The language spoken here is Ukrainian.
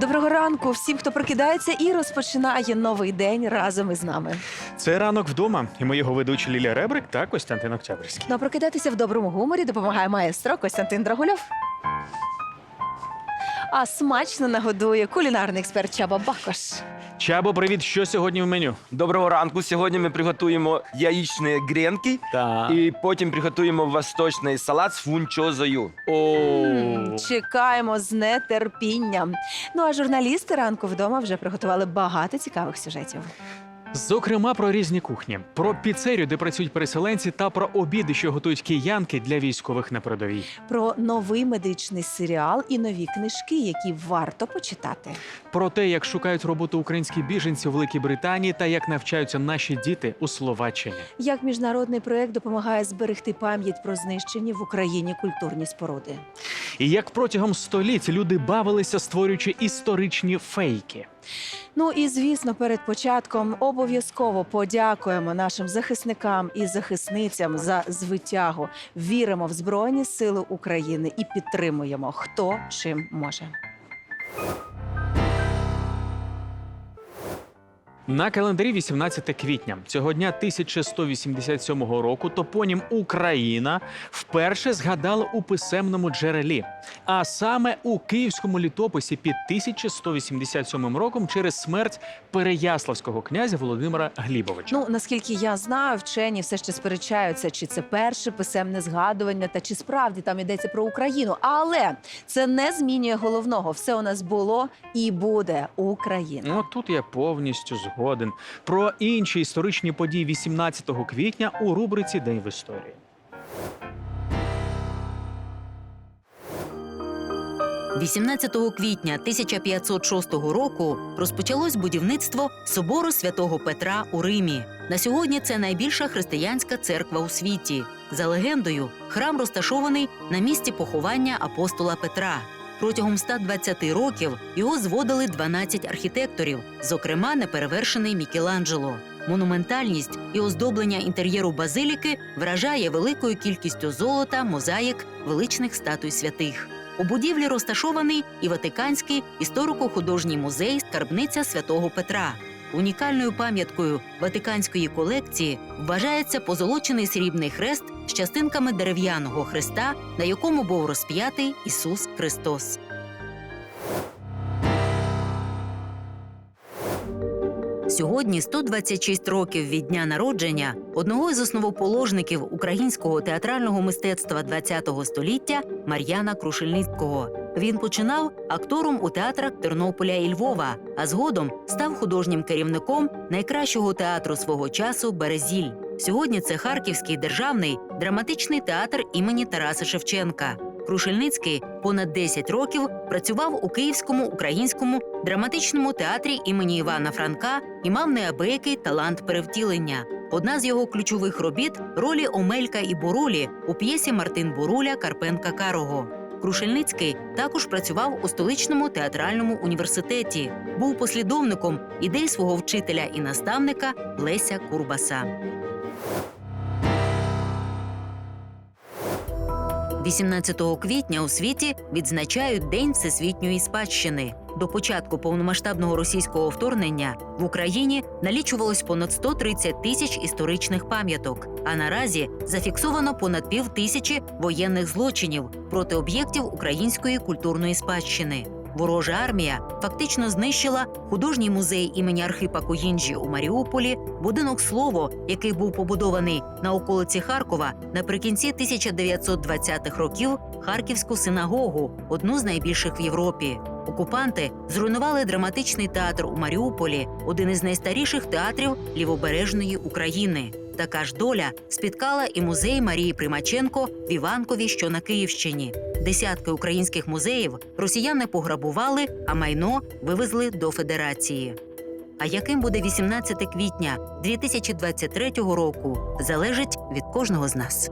Доброго ранку всім, хто прокидається і розпочинає новий день разом із нами. Це ранок вдома, і ми його ведучі Лілія Ребрик та Костянтин Октябрьський. Ну а прокидатися в доброму гуморі допомагає маестро Костянтин Драгульов. А смачно нагодує кулінарний експерт Чаба Бакош. Чабо, привіт! Що сьогодні в меню? Доброго ранку. Сьогодні ми приготуємо яєчні гренки Та і потім приготуємо восточний салат з фунчозою. М, Чекаємо з нетерпінням. Ну а журналісти ранку вдома вже приготували багато цікавих сюжетів. Зокрема, про різні кухні, про піцерію, де працюють переселенці, та про обіди, що готують киянки для військових на передовій. Про новий медичний серіал і нові книжки, які варто почитати. Про те, як шукають роботу українські біженці у Великій Британії та як навчаються наші діти у Словаччині. Як міжнародний проект допомагає зберегти пам'ять про знищені в Україні культурні споруди. І як протягом століть люди бавилися, створюючи історичні фейки. Ну і звісно, перед початком обов'язково подякуємо нашим захисникам і захисницям за звитягу. Віримо в Збройні Сили України і підтримуємо хто чим може. На календарі 18 квітня цього дня 1187 року топонім Україна вперше згадали у писемному джерелі, а саме у київському літописі під 1187 роком через смерть переяславського князя Володимира Глібовича. Ну наскільки я знаю, вчені все ще сперечаються, чи це перше писемне згадування, та чи справді там йдеться про Україну. Але це не змінює головного. Все у нас було і буде Україна. Ну тут я повністю згоден. Про інші історичні події 18 квітня у рубриці День в історії. – 18 квітня 1506 року розпочалось будівництво собору святого Петра у Римі. На сьогодні це найбільша християнська церква у світі. За легендою, храм розташований на місці поховання апостола Петра. Протягом 120 років його зводили 12 архітекторів, зокрема неперевершений Мікеланджело. Монументальність і оздоблення інтер'єру базиліки вражає великою кількістю золота, мозаїк, величних статуй святих. У будівлі розташований і Ватиканський історико-художній музей скарбниця святого Петра. Унікальною пам'яткою Ватиканської колекції вважається позолочений срібний хрест з частинками дерев'яного хреста, на якому був розп'ятий Ісус Христос. Сьогодні 126 років від дня народження одного із основоположників українського театрального мистецтва ХХ століття Мар'яна Крушельницького. Він починав актором у театрах Тернополя і Львова, а згодом став художнім керівником найкращого театру свого часу Березіль. Сьогодні це Харківський державний драматичний театр імені Тараса Шевченка. Крушельницький понад 10 років працював у Київському українському драматичному театрі імені Івана Франка і мав неабиякий талант перевтілення. Одна з його ключових робіт ролі Омелька і Бурулі у п'єсі Мартин Буруля Карпенка Карого. Крушельницький також працював у столичному театральному університеті, був послідовником ідей свого вчителя і наставника Леся Курбаса. 18 квітня у світі відзначають День всесвітньої спадщини. До початку повномасштабного російського вторгнення в Україні налічувалось понад 130 тисяч історичних пам'яток. А наразі зафіксовано понад пів тисячі воєнних злочинів проти об'єктів української культурної спадщини. Ворожа армія фактично знищила художній музей імені Архипа Коїнджі у Маріуполі, будинок слово, який був побудований на околиці Харкова наприкінці 1920-х років, Харківську синагогу, одну з найбільших в Європі. Окупанти зруйнували драматичний театр у Маріуполі, один із найстаріших театрів лівобережної України. Така ж доля спіткала і музей Марії Примаченко в Іванкові, що на Київщині. Десятки українських музеїв росіяни пограбували, а майно вивезли до Федерації. А яким буде 18 квітня 2023 року, залежить від кожного з нас.